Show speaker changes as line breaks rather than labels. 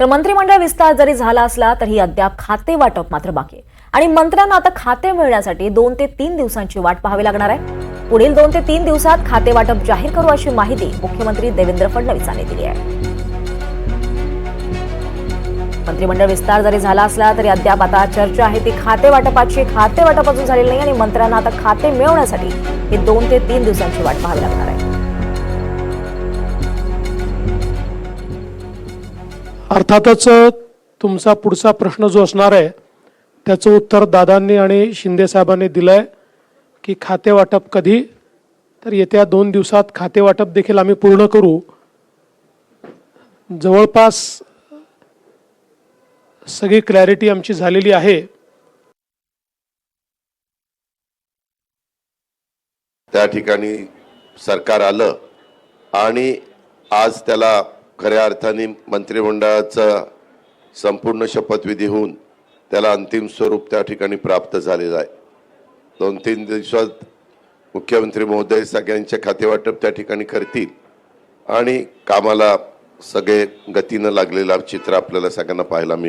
तर मंत्रिमंडळ विस्तार जरी झाला असला तरी अद्याप खाते वाटप मात्र बाकी आहे. आणि मंत्र्यांना आता खाते मिळण्यासाठी दोन ते तीन दिवसांची वाट पाहावी लागणार आहे. पुढील दोन ते तीन दिवसात खाते वाटप जाहीर करू अशी माहिती मुख्यमंत्री देवेंद्र फडणवीसांनी दिली आहे. मंत्रिमंडळ विस्तार जरी झाला असला तरी अद्याप आता चर्चा आहे ती खाते वाटपाची. खाते वाटप अजून झालेली नाही आणि मंत्र्यांना आता खाते मिळवण्यासाठी ही दोन ते तीन दिवसांची वाट पाहावी लागणार आहे.
अर्थातच तुमचा पुढचा प्रश्न जो असणार आहे त्याचं उत्तर दादांनी आणि शिंदेसाहेबांनी दिलं आहे की खाते वाटप कधी? तर येत्या दोन दिवसात खाते वाटप देखील आम्ही पूर्ण करू. जवळपास सगळी क्लॅरिटी आमची झालेली आहे.
त्या ठिकाणी सरकार आलं आणि आज त्याला खऱ्या अर्थाने मंत्रिमंडळाचा संपूर्ण शपथविधी होऊन त्याला अंतिम स्वरूप त्या ठिकाणी प्राप्त झालेलं आहे. दोन तीन दिवसात मुख्यमंत्री महोदय सगळ्यांचे खातेवाटप त्या ठिकाणी करतील आणि कामाला सगळे गतीनं लागलेलं चित्र आपल्याला सगळ्यांना पाहायला मिळेल.